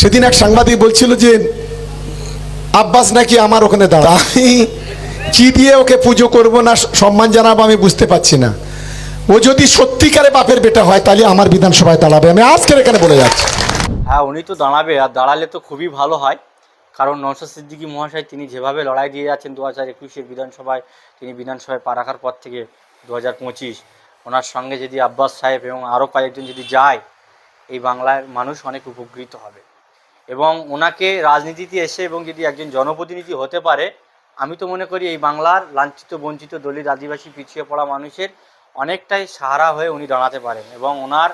সেদিন এক সাংবাদিক বলছিল যে, আব্বাস নাকি আমার ওখানে দাঁড়া। আমি কি দিয়ে ওকে পুজো করব না সম্মান জানাব আমি বুঝতে পারছি না। ও যদি সত্যিকারে বাপের বেটা হয়, তাহলে আমার বিধানসভায় দাঁড়াবে। আমি আজকের এখানে বলে যাচ্ছি। হ্যাঁ উনি তো দাঁড়াবে। আর দাঁড়ালে তো খুবই ভালো হয়। কারণ নওশাদ সিদ্দিকী মহাশয়, তিনি যেভাবে লড়াই দিয়ে যাচ্ছেন দু হাজার একুশের বিধানসভায়, তিনি বিধানসভায় পা রাখার পর থেকে দু হাজার পঁচিশ, ওনার সঙ্গে যদি আব্বাস সাহেব এবং আরও কয়েকজন যদি যায়, এই বাংলার মানুষ অনেক উপকৃত হবে। এবং ওনাকে রাজনীতিতে এসে এবং যদি একজন জনপ্রতিনিধি হতে পারে, আমি তো মনে করি এই বাংলার লাঞ্ছিত, বঞ্চিত, দলিত, আদিবাসী, পিছিয়ে পড়া মানুষের অনেকটাই সাহারা হয়ে উনি দাঁড়াতে পারেন এবং ওনার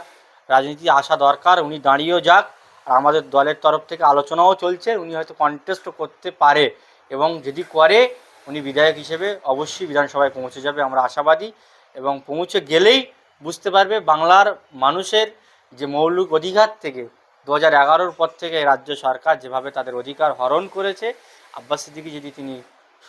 রাজনীতি আসা দরকার, উনি দাঁড়িয়েও যাক। আর আমাদের দলের তরফ থেকে আলোচনাও চলছে, উনি হয়তো কন্টেস্টও করতে পারে এবং যদি করে, উনি বিধায়ক হিসেবে অবশ্যই বিধানসভায় পৌঁছে যাবে, আমরা আশাবাদী। এবং পৌঁছে গেলেই বুঝতে পারবে বাংলার মানুষের যে মৌলিক অধিকার থেকে দু হাজার পর থেকে রাজ্য সরকার যেভাবে তাদের অধিকার হরণ করেছে, আব্বাস সিদ্দিকী যদি তিনি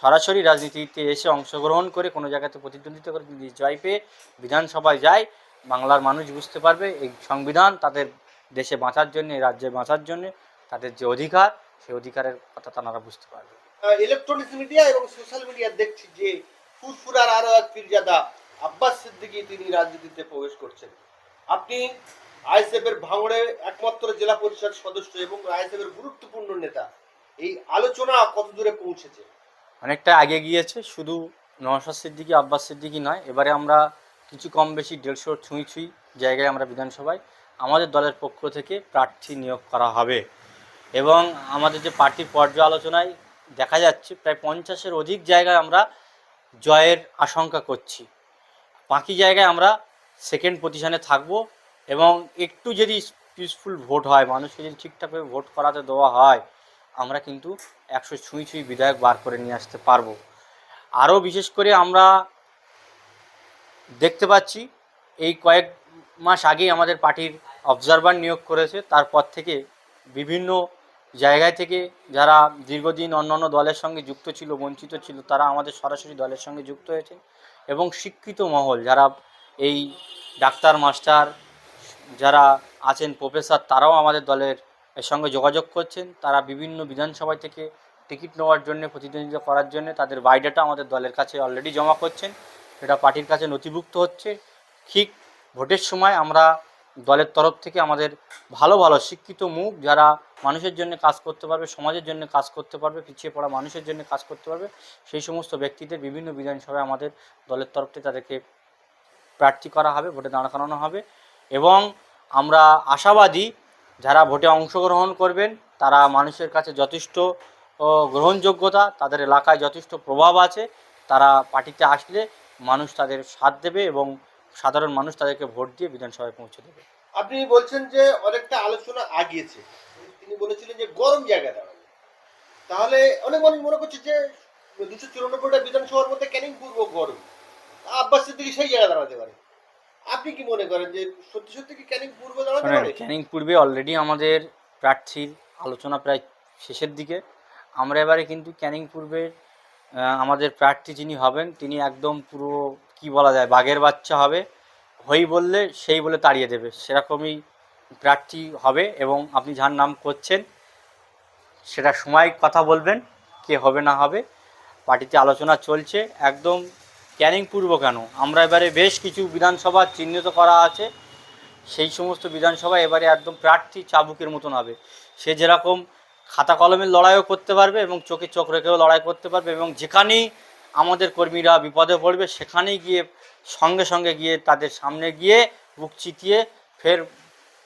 সরাসরি রাজনীতিতে এসে অংশগ্রহণ করে কোনো জায়গাতে প্রতিদ্বন্দ্বিতা করে যদি জয় পেয়ে বিধানসভায় যায়, বাংলার মানুষ বুঝতে পারবে এই সংবিধান তাদের দেশে বাঁচার জন্য, রাজ্যে বাঁচার জন্য তাদের যে অধিকার, সেই অধিকারের কথা তারা বুঝতে পারবে। ইলেকট্রনিক্স মিডিয়া এবং সোশ্যাল মিডিয়া দেখছি যে ফুরফুরার আরও এক পীরজাদা আব্বাস সিদ্দিকী তিনি রাজনীতিতে প্রবেশ করছেন। আপনি আইএসএফ এর ভাঙড়ে একমাত্র জেলা পরিষদ সদস্য এবং আইএসএফ এর গুরুত্বপূর্ণ নেতা। এই আলোচনা কত দূরে পৌঁছেছে? অনেকটা আগে গিয়েছে, শুধু নওশাদ সিদ্দিকী, আব্বাস সিদ্দিকী নয়, এবারে আমরা কিছু কম বেশি দেড়শো ছুঁই ছুঁই জায়গায় আমরা বিধানসভায় আমাদের দলের পক্ষ থেকে প্রার্থী নিয়োগ করা হবে। এবং আমাদের যে পার্টি পর্যালোচনায় দেখা যাচ্ছে, প্রায় পঞ্চাশের অধিক জায়গায় আমরা জয়ের আশঙ্কা করছি। বাকি জায়গায় আমরা সেকেন্ড পজিশনে থাকব। এবং একটু যদি পিসফুল ভোট হয় মানুষকে যদি ঠিকঠাকভাবে ভোট করাতে দেওয়া হয়, আমরা কিন্তু একশো ছুঁই ছুঁই বিধায়ক বার করে নিয়ে আসতে পারব। আরও বিশেষ করে আমরা দেখতে পাচ্ছি, এই কয়েক মাস আগেই আমাদের পার্টির অবজারভার নিয়োগ করেছে, তারপর থেকে বিভিন্ন জায়গায় থেকে যারা দীর্ঘদিন অন্যান্য দলের সঙ্গে যুক্ত ছিল, বঞ্চিত ছিল, তারা আমাদের সরাসরি দলের সঙ্গে যুক্ত হয়েছে এবং শিক্ষিত মহল, যারা এই ডাক্তার, মাস্টার যারা আছেন প্রফেসর, তারাও আমাদের দলের সঙ্গে যোগাযোগ করছেন। তারা বিভিন্ন বিধানসভায় থেকে টিকিট নেওয়ার জন্য, প্রতিদ্বন্দ্বিতা করার জন্য তাদের বায়োডাটা আমাদের দলের কাছে অলরেডি জমা করছেন। সেটা পার্টির কাছে নথিভুক্ত হচ্ছে। ঠিক ভোটের সময় আমরা দলের তরফ থেকে আমাদের ভালো ভালো শিক্ষিত মুখ, যারা মানুষের জন্য কাজ করতে পারবে, সমাজের জন্য কাজ করতে পারবে, পিছিয়ে পড়া মানুষের জন্য কাজ করতে পারবে, সেই সমস্ত ব্যক্তিদের বিভিন্ন বিধানসভায় আমাদের দলের তরফ থেকে তাদেরকে প্রার্থী করা হবে, ভোটে দাঁড় করানো হবে। এবং আমরা আশাবাদী যারা ভোটে অংশগ্রহণ করবেন, তারা মানুষের কাছে যথেষ্ট গ্রহণযোগ্যতা, তাদের এলাকায় যথেষ্ট প্রভাব আছে, তারা পার্টিতে আসলে মানুষ তাদের সাথ দেবে এবং সাধারণ মানুষ তাদেরকে ভোট দিয়ে বিধানসভায় পৌঁছে দেবে। আপনি বলছেন যে অনেকটা আলোচনা আগিয়েছে। তিনি বলেছিলেন যে গরম জায়গা দাঁড়াবে। তাহলে অনেক মানুষ মনে করছে যে দুশো চুরানব্বইটা বিধানসভার মধ্যে ক্যানিং পূর্ব গরম? আব্বাস সিদ্দিকী সেই জায়গা দাঁড়াতে পারে। আপনি কি মনে করেন যে সত্যি সত্যি কি ক্যানিং পূর্ব দাঁড়াতে পারে ক্যানিং পূর্বে অলরেডি আমাদের প্রার্থীর আলোচনা প্রায় শেষের দিকে। আমরা এবারে কিন্তু ক্যানিং পূর্বের আমাদের প্রার্থী যিনি হবেন তিনি একদম পুরো কি বলা যায় বাঘের বাচ্চা হবে। হই বললে সেই বলে তাড়িয়ে দেবে। সেরকমই প্রার্থী হবে এবং আপনি যার নাম করছেন সেটা সময় কথা বলবেন কে হবে না হবে। পার্টিতে আলোচনা চলছে একদম ক্যানিং পূর্ব কেন? আমরা এবারে বেশ কিছু বিধানসভা চিহ্নিত করা আছে। সেই সমস্ত বিধানসভা এবারে একদম প্রার্থী চাবুকের মতন হবে। সে যেরকম খাতা কলমের লড়াইও করতে পারবে এবং চোখে চোখ রেখেও লড়াই করতে পারবে এবং যেখানেই আমাদের কর্মীরা বিপদে পড়বে, সেখানেই গিয়ে সঙ্গে সঙ্গে গিয়ে তাদের সামনে গিয়ে বুক চিতিয়ে ফের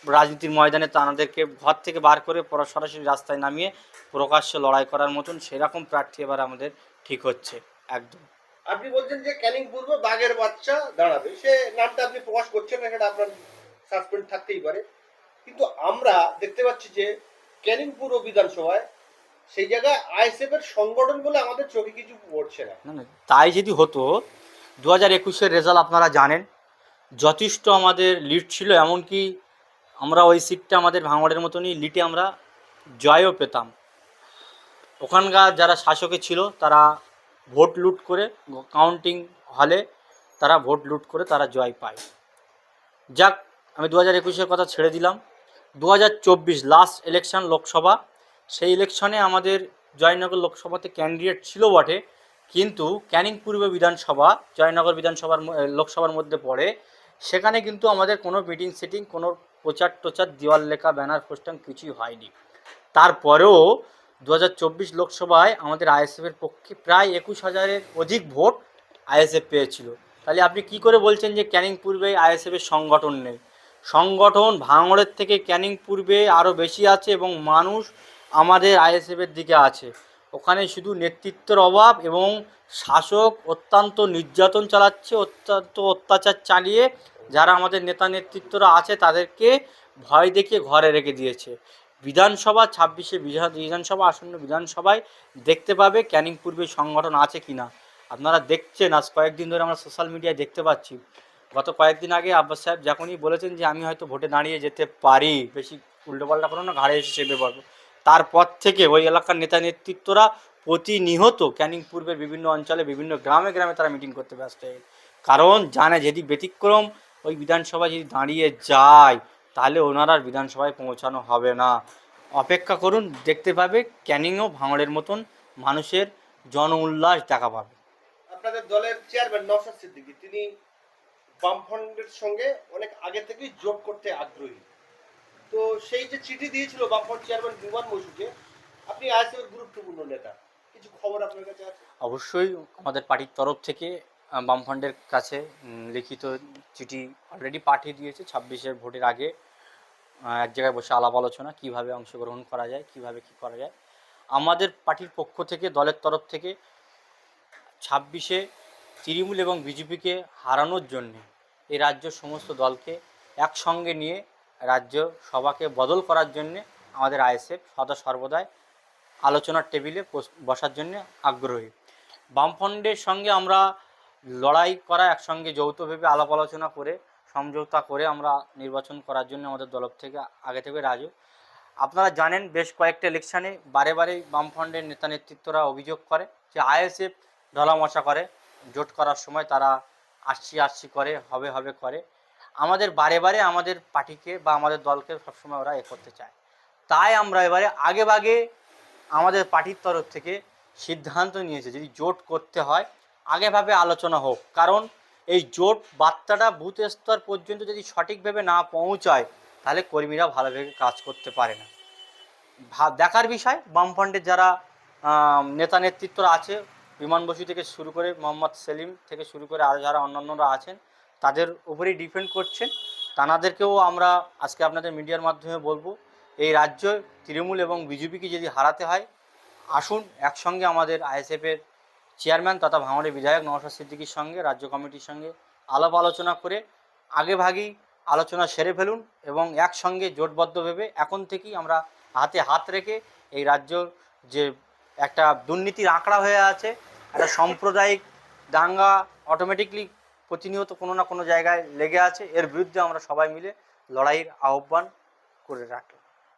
রাজনীতির ময়দানে তাদেরকে ঘর থেকে বার করে পরে সরাসরি রাস্তায় নামিয়ে প্রকাশ্য লড়াই করার মতন সেরকম প্রার্থী এবার আমাদের ঠিক হচ্ছে, একদম। আপনি বলছেন যে ক্যানিং পূর্ব বাঘের বাচ্চা দাঁড়াবে। সে নামটা আপনি প্রকাশ করছেন না, সেটা আপনার সাসপেন্ড থাকতেই পারে। কিন্তু আমরা দেখতে পাচ্ছি যে ক্যানিং পূর্ব বিধানসভায় সেই জায়গায় আইএসএফ এর সংগঠন বলে আমাদের চোখে কিছু পড়ছে না। না তাই যদি হতো দু হাজার একুশের রেজাল্ট আপনারা জানেন, যথেষ্ট আমাদের লিড ছিল, এমনকি আমরা ওই সিটটা আমাদের ভাঙড়ের মতনই লিটে আমরা জয়ও পেতাম। ওখানকার যারা শাসকে ছিল, তারা ভোট লুট করে কাউন্টিং হলে তারা ভোট লুট করে তারা জয় পায়। যাক, আমি দু হাজার একুশের কথা ছেড়ে দিলাম। দু হাজার চব্বিশ লাস্ট ইলেকশন লোকসভা, সেই ইলেকশনে আমাদের জয়নগর লোকসভাতে ক্যান্ডিডেট ছিল বটে, কিন্তু ক্যানিং পূর্ব বিধানসভা, জয়নগর বিধানসভার লোকসভার মধ্যে পড়ে, সেখানে কিন্তু আমাদের কোনো মিটিং সিটিং কোনো প্রচার টোচার দেওয়াল লেখা ব্যানার পোস্টার কিছুই হয়নি। তারপরেও দু হাজার চব্বিশ লোকসভায় আমাদের আইএসএফের পক্ষে প্রায় একুশ হাজারের অধিক ভোট আইএসএফ পেয়েছিল। তাহলে আপনি কি করে বলছেন যে ক্যানিং পূর্বে আইএসএফের সংগঠন নেই? সংগঠন ভাঙড়ের থেকে ক্যানিং পূর্বে আরও বেশি আছে এবং মানুষ আমাদের আইএসএফের দিকে আছে। ওখানে শুধু নেতৃত্বের অভাব এবং শাসক অত্যন্ত নির্যাতন চালাচ্ছে, অত্যন্ত অত্যাচার চালিয়ে যারা আমাদের নেতা নেতৃত্বরা আছে তাদেরকে ভয় দেখিয়ে ঘরে রেখে দিয়েছে। বিধানসভা, ছাব্বিশে বিধানসভা আসন্ন বিধানসভায় দেখতে পাবে ক্যানিং পূর্বে সংগঠন আছে কিনা। আপনারা দেখছেন, আজ কয়েকদিন ধরে আমরা সোশ্যাল মিডিয়ায় দেখতে পাচ্ছি। গত কয়েকদিন আগে আব্বাস সাহেব যখনই বলেছেন যে, আমি হয়তো ভোটে দাঁড়িয়ে যেতে পারি। বেশি উল্টোপাল্টা করো না, ঘাড়ে এসে চেপে পড়ব তারপর থেকে ওই এলাকার নেতা নেতৃত্বরা প্রতিনিহত ক্যানিং পূর্বের বিভিন্ন অঞ্চলে, বিভিন্ন গ্রামে গ্রামে তারা মিটিং করতে ব্যস্ত কারণ জানে যদি ব্যতিক্রম, ওই বিধানসভায় যদি দাঁড়িয়ে যায় তাহলে ওনার আর বিধানসভায় পৌঁছানো হবে না। অপেক্ষা করুন দেখতে পাবে ক্যানিংও ভাঙড়ের মতন মানুষের জন উল্লাস দেখা পাবে। আপনাদের দলের চেয়ারম্যান নওশাদ সিদ্দিকী তিনি বামফ্রন্টের সঙ্গে অনেক আগে থেকেই যোগ করতে আগ্রহী। তো সেই যে চিঠি দিয়েছিল বামফ্রন্ট চেয়ারম্যান বিমান বসুকে আপনি আইএসএফের গুরুত্বপূর্ণ নেতা কিছু খবর আপনার কাছে আছে? অবশ্যই আমাদের পার্টির তরফ থেকে বামফ্রন্টের কাছে লিখিত চিঠি অলরেডি পাঠিয়ে দিয়েছে। ছাব্বিশের ভোটের আগে এক জায়গায় বসে আলাপ আলোচনা, কীভাবে অংশগ্রহণ করা যায়, কীভাবে কি করা যায়। আমাদের পার্টির পক্ষ থেকে, দলের তরফ থেকে ছাব্বিশে তৃণমূল এবং বিজেপিকে হারানোর জন্যে এই রাজ্য সমস্ত দলকে একসঙ্গে নিয়ে রাজ্য সভাকে বদল করার জন্যে আমাদের আইএসএফ সদা সর্বদাই আলোচনার টেবিলে বসার জন্য আগ্রহী। বামফ্রন্টের সঙ্গে আমরা লড়াই করা, একসঙ্গে যৌথভাবে আলাপ আলোচনা করে, সমঝোতা করে আমরা নির্বাচন করার জন্য আমাদের দল থেকে আগে থেকে রাজু। আপনারা জানেন বেশ কয়েকটা ইলেকশানে বারে বারে বামফ্রন্টের নেতা নেতৃত্বরা অভিযোগ করে যে আইএসএফ ঢলামশা করে, জোট করার সময় তারা আসছি আসছি করে, হবে হবে করে। আমাদের বারে বারে আমাদের পার্টিকে বা আমাদের দলকে সবসময় ওরা এ করতে চায়। তাই আমরা এবারে আগে ভাগে আমাদের পার্টির তরফ থেকে সিদ্ধান্ত নিয়েছে, যদি জোট করতে হয় আগেভাবে আলোচনা হোক। কারণ এই জোট বার্তাটা বুথ স্তর পর্যন্ত যদি সঠিকভাবে না পৌঁছায়, তাহলে কর্মীরা ভালোভাবে কাজ করতে পারে না। দেখার বিষয়, বামফ্রন্টের যারা নেতা নেতৃত্বরা আছে, বিমান বসু থেকে শুরু করে মোহাম্মদ সেলিম থেকে শুরু করে আরও যারা অন্যান্যরা আছেন, তাদের উপরেই ডিপেন্ড করছেন। তানাদেরকেও আমরা আজকে আপনাদের মিডিয়ার মাধ্যমে বলব, এই রাজ্য তৃণমূল এবং বিজেপিকে যদি হারাতে হয়, আসুন একসঙ্গে আমাদের আইএসএফের চেয়ারম্যান তথা ভাঙড়ের বিধায়ক নওশাদ সিদ্দিকির সঙ্গে, রাজ্য কমিটির সঙ্গে আলাপ আলোচনা করে আগে ভাগেই আলোচনা সেরে ফেলুন এবং একসঙ্গে জোটবদ্ধ ভেবে এখন থেকেই আমরা হাতে হাত রেখে এই রাজ্য যে একটা দুর্নীতির আঁকড়া হয়ে আছে, একটা সাম্প্রদায়িক দাঙ্গা অটোমেটিকলি প্রতিনিয়ত কোনো না কোনো জায়গায় লেগে আছে। এর বিরুদ্ধে আমরা সবাই মিলে লড়াইয়ের আহ্বান করে রাখলাম।